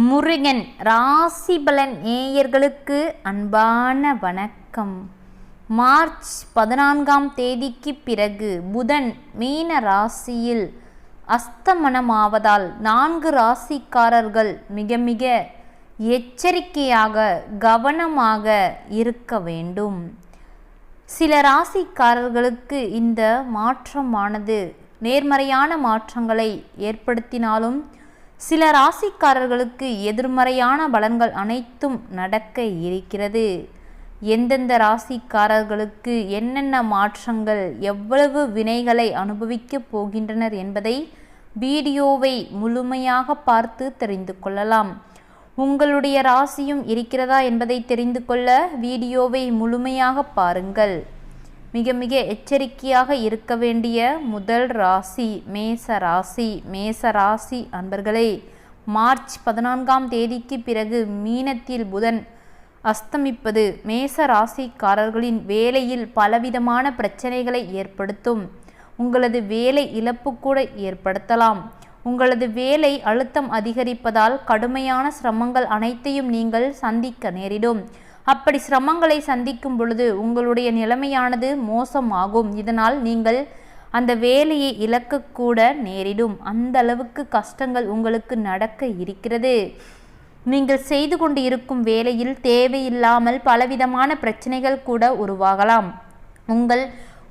முருகன் ராசிபலன் நேயர்களுக்கு அன்பான வணக்கம். மார்ச் பதினான்காம் தேதிக்கு பிறகு புதன் மீன ராசியில் அஸ்தமனமாவதால் நான்கு ராசிக்காரர்கள் மிக மிக எச்சரிக்கையாக கவனமாக இருக்க வேண்டும். சில ராசிக்காரர்களுக்கு இந்த மாற்றமானது நேர்மறையான மாற்றங்களை ஏற்படுத்தினாலும் சில ராசிக்காரர்களுக்கு எதிர்மறையான பலன்கள் அனைத்தும் நடக்க இருக்கிறது. எந்தெந்த ராசிக்காரர்களுக்கு என்னென்ன மாற்றங்கள் எவ்வளவு வினைகளை அனுபவிக்கப் போகின்றனர் என்பதை வீடியோவை முழுமையாக பார்த்து தெரிந்து கொள்ளலாம். உங்களுடைய ராசியும் இருக்கிறதா என்பதை தெரிந்து கொள்ள வீடியோவை முழுமையாக பாருங்கள். மிக மிக எச்சரிக்கையாக இருக்க வேண்டிய முதல் ராசி மேச ராசி மேச ராசி அன்பர்களே மார்ச் பதினான்காம் தேதிக்கு பிறகு மீனத்தில் புதன் அஸ்தமிப்பது மேச ராசிக்காரர்களின் வேலையில் பலவிதமான பிரச்சனைகளை ஏற்படுத்தும். உங்களது வேலை இழப்பு கூட ஏற்படுத்தலாம். உங்களது வேலை அழுத்தம் அதிகரிப்பதால் கடுமையான சிரமங்கள் அனைத்தையும் நீங்கள் சந்திக்க நேரிடும். அப்படி சிரமங்களை சந்திக்கும் பொழுது உங்களுடைய நிலைமையானது மோசமாகும். இதனால் நீங்கள் அந்த வேலையை இழக்கக்கூட நேரிடும். அந்த அளவுக்கு கஷ்டங்கள் உங்களுக்கு நடக்க இருக்கிறது. நீங்கள் செய்து கொண்டு இருக்கும் வேலையில் தேவையில்லாமல் பலவிதமான பிரச்சனைகள் கூட உருவாகலாம். உங்கள்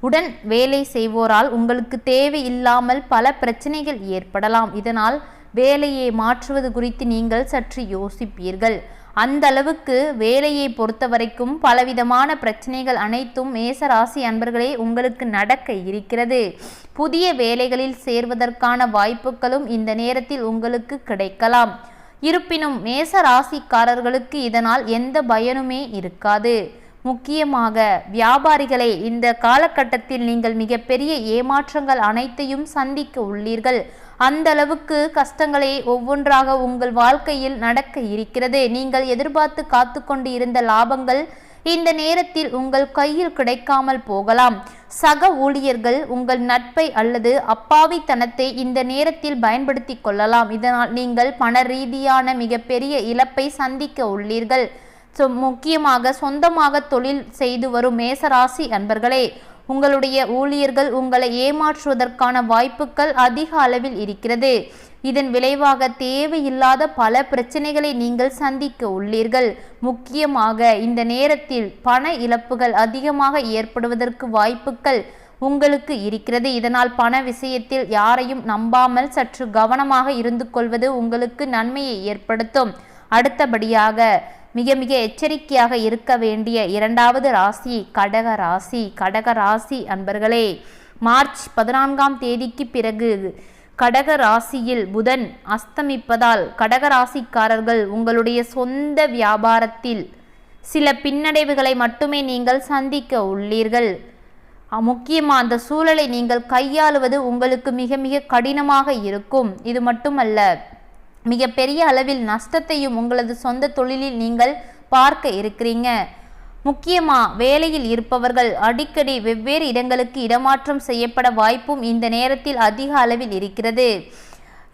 உடன் வேலை செய்வோரால் உங்களுக்கு தேவையில்லாமல் பல பிரச்சனைகள் ஏற்படலாம். இதனால் வேலையை மாற்றுவது குறித்து நீங்கள் சற்று யோசிப்பீர்கள். அந்த அளவுக்கு வேலையை பொறுத்த வரைக்கும் பலவிதமான பிரச்சனைகள் அனைத்தும் மேசராசி அன்பர்களே உங்களுக்கு நடக்க இருக்கிறது. புதிய வேலைகளில் சேர்வதற்கான வாய்ப்புகளும் இந்த நேரத்தில் உங்களுக்கு கிடைக்கலாம். இருப்பினும் மேச ராசிக்காரர்களுக்கு இதனால் எந்த பயனுமே இருக்காது. முக்கியமாக வியாபாரிகளை இந்த காலகட்டத்தில் நீங்கள் மிகப்பெரிய ஏமாற்றங்கள் அனைத்தையும் சந்திக்க உள்ளீர்கள். அந்த அளவுக்கு கஷ்டங்களை ஒவ்வொன்றாக உங்கள் வாழ்க்கையில் நடக்க இருக்கிறது. நீங்கள் எதிர்பார்த்து காத்து கொண்டு இருந்த லாபங்கள் இந்த நேரத்தில் உங்கள் கையில் கிடைக்காமல் போகலாம். சக ஊழியர்கள் உங்கள் நட்பை அல்லது அப்பாவித்தனத்தை இந்த நேரத்தில் பயன்படுத்தி கொள்ளலாம். இதனால் நீங்கள் பண ரீதியான மிகப்பெரிய இழப்பை சந்திக்க உள்ளீர்கள். முக்கியமாக சொந்தமாக தொழில் செய்து வரும் மேசராசி அன்பர்களே உங்களுடைய ஊழியர்கள் உங்களை ஏமாற்றுவதற்கான வாய்ப்புகள் அதிக அளவில் இருக்கிறது. இதன் விளைவாக தேவையில்லாத பல பிரச்சனைகளை நீங்கள் சந்திக்க உள்ளீர்கள். முக்கியமாக இந்த நேரத்தில் பண இழப்புகள் அதிகமாக ஏற்படுவதற்கு வாய்ப்புகள் உங்களுக்கு இருக்கிறது. இதனால் பண விஷயத்தில் யாரையும் நம்பாமல் சற்று கவனமாக இருந்து கொள்வது உங்களுக்கு நன்மையை ஏற்படுத்தும். அடுத்தபடியாக மிக மிக எச்சரிக்கையாக இருக்க வேண்டிய இரண்டாவது ராசி கடக ராசி. கடக ராசி அன்பர்களே மார்ச் பதினான்காம் தேதிக்கு பிறகு கடக ராசியில் புதன் அஸ்தமிப்பதால் கடக ராசிக்காரர்கள் உங்களுடைய சொந்த வியாபாரத்தில் சில பின்னடைவுகளை மட்டுமே நீங்கள் சந்திக்க உள்ளீர்கள். முக்கியமாக அந்த சூழலை நீங்கள் கையாளுவது உங்களுக்கு மிக மிக கடினமாக இருக்கும். இது மட்டுமல்ல மிகப்பெரிய அளவில் நஷ்டத்தையும் உங்களது சொந்த தொழிலில் நீங்கள் பார்க்க இருக்கிறீங்க. முக்கியமாக வேலையில் இருப்பவர்கள் அடிக்கடி வெவ்வேறு இடங்களுக்கு இடமாற்றம் செய்யப்பட வாய்ப்பும் இந்த நேரத்தில் அதிக அளவில் இருக்கிறது.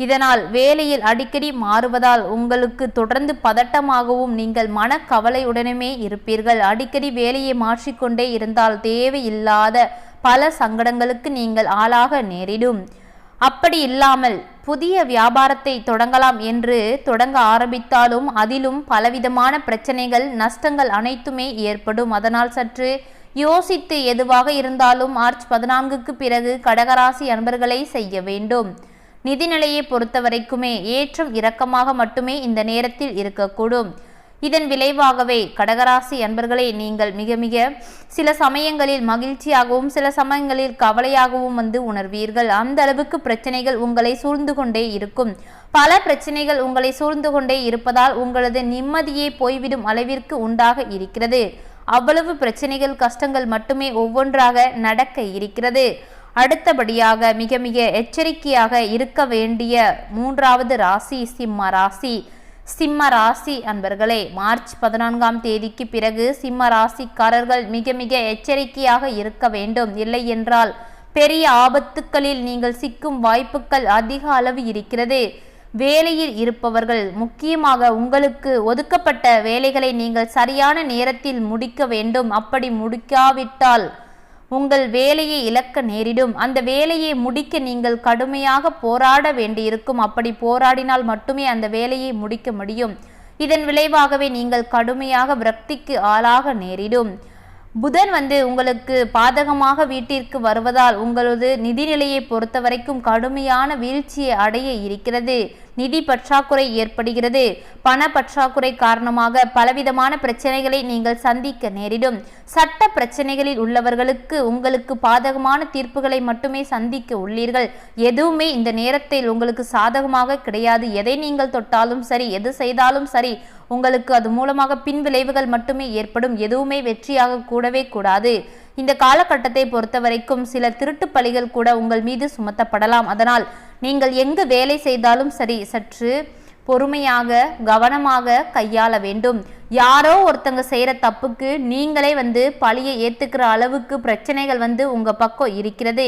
இதனால் வேலையில் அடிக்கடி மாறுவதால் உங்களுக்கு தொடர்ந்து பதட்டமாகவும் நீங்கள் மனக்கவலையுடனுமே இருப்பீர்கள். அடிக்கடி வேலையை மாற்றிக்கொண்டே இருந்தால் தேவையில்லாத பல சங்கடங்களுக்கு நீங்கள் ஆளாக நேரிடும். அப்படி இல்லாமல் புதிய வியாபாரத்தை தொடங்கலாம் என்று தொடங்க ஆரம்பித்தாலும் அதிலும் பலவிதமான பிரச்சனைகள் நஷ்டங்கள் அனைத்துமே ஏற்படும். அதனால் சற்று யோசித்து எதுவாக இருந்தாலும் மார்ச் பதினான்குக்கு பிறகு கடகராசி அன்பர்களை செய்ய வேண்டும். நிதிநிலையை பொறுத்த வரைக்குமே ஏற்றம் இறக்கமாக மட்டுமே இந்த நேரத்தில் இருக்கக்கூடும். இதன் விளைவாகவே கடகராசி அன்பர்களே நீங்கள் மிக மிக சில சமயங்களில் மகிழ்ச்சியாகவும் சில சமயங்களில் கவலையாகவும் வந்து உணர்வீர்கள். அந்த அளவுக்கு பிரச்சனைகள் உங்களை சூழ்ந்து கொண்டே இருக்கும். பல பிரச்சனைகள் உங்களை சூழ்ந்து கொண்டே இருப்பதால் உங்களது நிம்மதியே போய்விடும் அளவிற்கு உண்டாக இருக்கிறது. அவ்வளவு பிரச்சனைகள் கஷ்டங்கள் மட்டுமே ஒவ்வொன்றாக நடக்க இருக்கிறது. அடுத்தபடியாக மிக மிக எச்சரிக்கையாக இருக்க வேண்டிய மூன்றாவது ராசி சிம்ம ராசி. சிம்ம ராசி அன்பர்களே மார்ச் பதினான்காம் தேதிக்கு பிறகு சிம்ம ராசிக்காரர்கள் மிக மிக எச்சரிக்கையாக இருக்க வேண்டும். இல்லை என்றால் பெரிய ஆபத்துக்களில் நீங்கள் சிக்கும் வாய்ப்புகள் அதிக அளவு இருக்கிறது. வேலையில் இருப்பவர்கள் முக்கியமாக உங்களுக்கு ஒதுக்கப்பட்ட வேலைகளை நீங்கள் சரியான நேரத்தில் முடிக்க வேண்டும். அப்படி முடிக்காவிட்டால் உங்கள் வேலையை இழக்க நேரிடும். அந்த வேலையை முடிக்க நீங்கள் கடுமையாக போராட வேண்டியிருக்கும். அப்படி போராடினால் மட்டுமே அந்த வேலையை முடிக்க முடியும். இதன் விளைவாகவே நீங்கள் கடுமையாக விரக்திக்கு ஆளாக நேரிடும். புதன் வந்து உங்களுக்கு பாதகமாக வீட்டிற்கு வருவதால் உங்களது நிதிநிலையை பொறுத்தவரைக்கும் கடுமையான வீழ்ச்சியை அடைய இருக்கிறது. நிதி பற்றாக்குறை ஏற்படுகிறது. பண பற்றாக்குறை காரணமாக பலவிதமான பிரச்சனைகளை நீங்கள் சந்திக்க நேரிடும். சட்ட பிரச்சனைகளில் உள்ளவர்களுக்கு உங்களுக்கு பாதகமான தீர்ப்புகளை மட்டுமே சந்திக்க உள்ளீர்கள். எதுவுமே இந்த நேரத்தில் உங்களுக்கு சாதகமாக கிடையாது. எதை நீங்கள் தொட்டாலும் சரி எது செய்தாலும் சரி உங்களுக்கு அது மூலமாக பின் விளைவுகள் மட்டுமே ஏற்படும். எதுவுமே வெற்றியாக கூடவே கூடாது. இந்த காலகட்டத்தை பொறுத்தவரைக்கும் சில திருட்டு பழிகள் கூட உங்கள் மீது சுமத்தப்படலாம். அதனால் நீங்கள் எங்கு வேலை செய்தாலும் சரி சற்று பொறுமையாக கவனமாக கையாள வேண்டும். யாரோ ஒருத்தங்க செய்கிற தப்புக்கு நீங்களே வந்து பழியை ஏற்றுக்கிற அளவுக்கு பிரச்சனைகள் வந்து உங்கள் பக்கம் இருக்கிறது.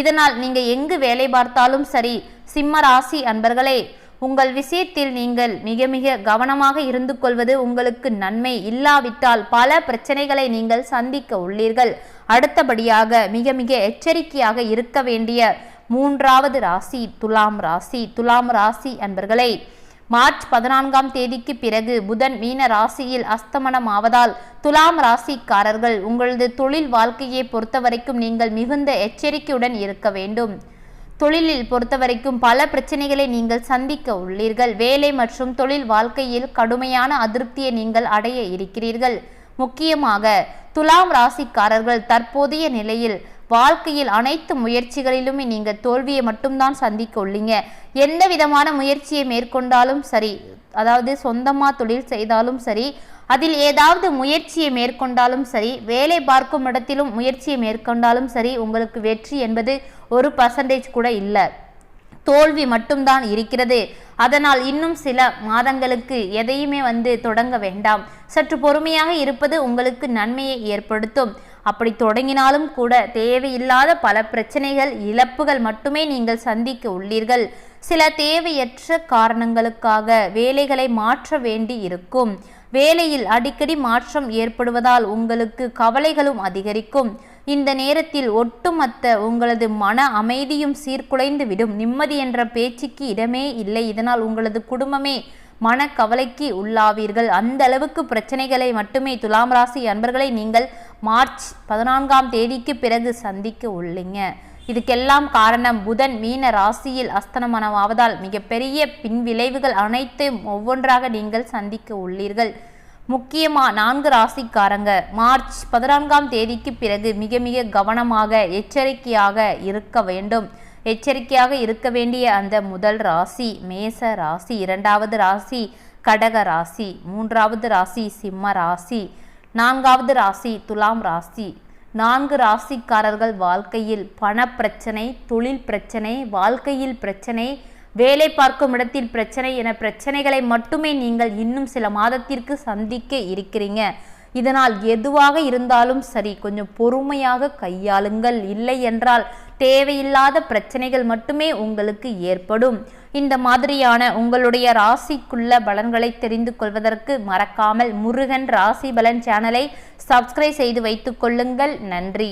இதனால் நீங்கள் எங்கு வேலை பார்த்தாலும் சரி சிம்ம ராசி அன்பர்களே உங்கள் விஷயத்தில் நீங்கள் மிக மிக கவனமாக இருந்து கொள்வது உங்களுக்கு நன்மை இல்லாவிட்டால் பல பிரச்சனைகளை நீங்கள் சந்திக்க உள்ளீர்கள். அடுத்தபடியாக மிக மிக எச்சரிக்கையாக இருக்க வேண்டிய மூன்றாவது ராசி துலாம் ராசி. துலாம் ராசி அன்பர்களே மார்ச் பதினான்காம் தேதிக்கு பிறகு புதன் மீன ராசியில் அஸ்தமனம் ஆவதால் துலாம் ராசிக்காரர்கள் உங்களது தொழில் வாழ்க்கையை பொறுத்தவரைக்கும் நீங்கள் மிகுந்த எச்சரிக்கையுடன் இருக்க வேண்டும். தொழிலில் பொறுத்தவரைக்கும் பல பிரச்சனைகளை நீங்கள் சந்திக்க உள்ளீர்கள். வேலை மற்றும் தொழில் வாழ்க்கையில் கடுமையான அதிருப்தியை நீங்கள் அடைய இருக்கிறீர்கள். முக்கியமாக துலாம் ராசிக்காரர்கள் தற்போதைய நிலையில் வாழ்க்கையில் அனைத்து முயற்சிகளிலுமே நீங்கள் தோல்வியை மட்டும்தான் சந்திக்க உள்ளீங்க. எந்த விதமான முயற்சியை மேற்கொண்டாலும் சரி அதாவது சொந்தமாக தொழில் செய்தாலும் சரி அதில் ஏதாவது முயற்சியை மேற்கொண்டாலும் சரி வேலை பார்க்கும் இடத்திலும் முயற்சியை மேற்கொண்டாலும் சரி உங்களுக்கு வெற்றி என்பது ஒரு பர்சன்டேஜ் கூட இல்லை. தோல்வி மட்டும்தான் இருக்கிறது. அதனால் இன்னும் சில மாதங்களுக்கு எதையுமே வந்து தொடங்க வேண்டாம். சற்று பொறுமையாக இருப்பது உங்களுக்கு நன்மையை ஏற்படுத்தும். அப்படி தொடங்கினாலும் கூட தேவையில்லாத பல பிரச்சனைகள் இழப்புகள் மட்டுமே நீங்கள் சந்திக்க உள்ளீர்கள். சில தேவையற்ற காரணங்களுக்காக வேலைகளை மாற்ற வேண்டி இருக்கும். வேலையில் அடிக்கடி மாற்றம் ஏற்படுவதால் உங்களுக்கு கவலைகளும் அதிகரிக்கும். இந்த நேரத்தில் ஒட்டுமொத்த உங்களது மன அமைதியும் சீர்குலைந்து விடும். நிம்மதி என்ற பேச்சுக்கு இடமே இல்லை. இதனால் உங்களது குடும்பமே மன கவலைக்கு உள்ளாவீர்கள். அந்த அளவுக்கு பிரச்சனைகளை மட்டுமே துலாம் ராசி அன்பர்களை நீங்கள் மார்ச் பதினான்காம் தேதிக்கு பிறகு சந்திக்க உள்ளீங்க. இதுக்கெல்லாம் காரணம் புதன் மீன ராசியில் அஸ்தனமனமாவதால் மிகப்பெரிய பின்விளைவுகள் அனைத்தையும் ஒவ்வொன்றாக நீங்கள் சந்திக்க உள்ளீர்கள். முக்கியமாக நான்கு ராசிக்காரங்க. மார்ச் பதினான்காம் தேதிக்கு பிறகு மிக மிக கவனமாக எச்சரிக்கையாக இருக்க வேண்டும். எச்சரிக்கையாக இருக்க வேண்டிய அந்த முதல் ராசி மேச ராசி இரண்டாவது ராசி கடக ராசி மூன்றாவது ராசி சிம்ம ராசி நான்காவது ராசி துலாம் ராசி நான்கு ராசிக்காரர்கள் வாழ்க்கையில் பண பிரச்சனை தொழில் பிரச்சனை வாழ்க்கையில் பிரச்சனை வேலை பார்க்கும் இடத்தில் பிரச்சனை என பிரச்சனைகளை மட்டுமே நீங்கள் இன்னும் சில மாதத்திற்கு சந்திக்க இருக்கிறீங்க. இதனால் எதுவாக இருந்தாலும் சரி கொஞ்சம் பொறுமையாக கையாளுங்கள். இல்லை என்றால் தேவையில்லாத பிரச்சனைகள் மட்டுமே உங்களுக்கு ஏற்படும். இந்த மாதிரியான உங்களுடைய ராசிக்குள்ள பலன்களை தெரிந்து கொள்வதற்கு மறக்காமல் முருகன் ராசி பலன் சேனலை சப்ஸ்கிரைப் செய்து வைத்துக் கொள்ளுங்கள். நன்றி.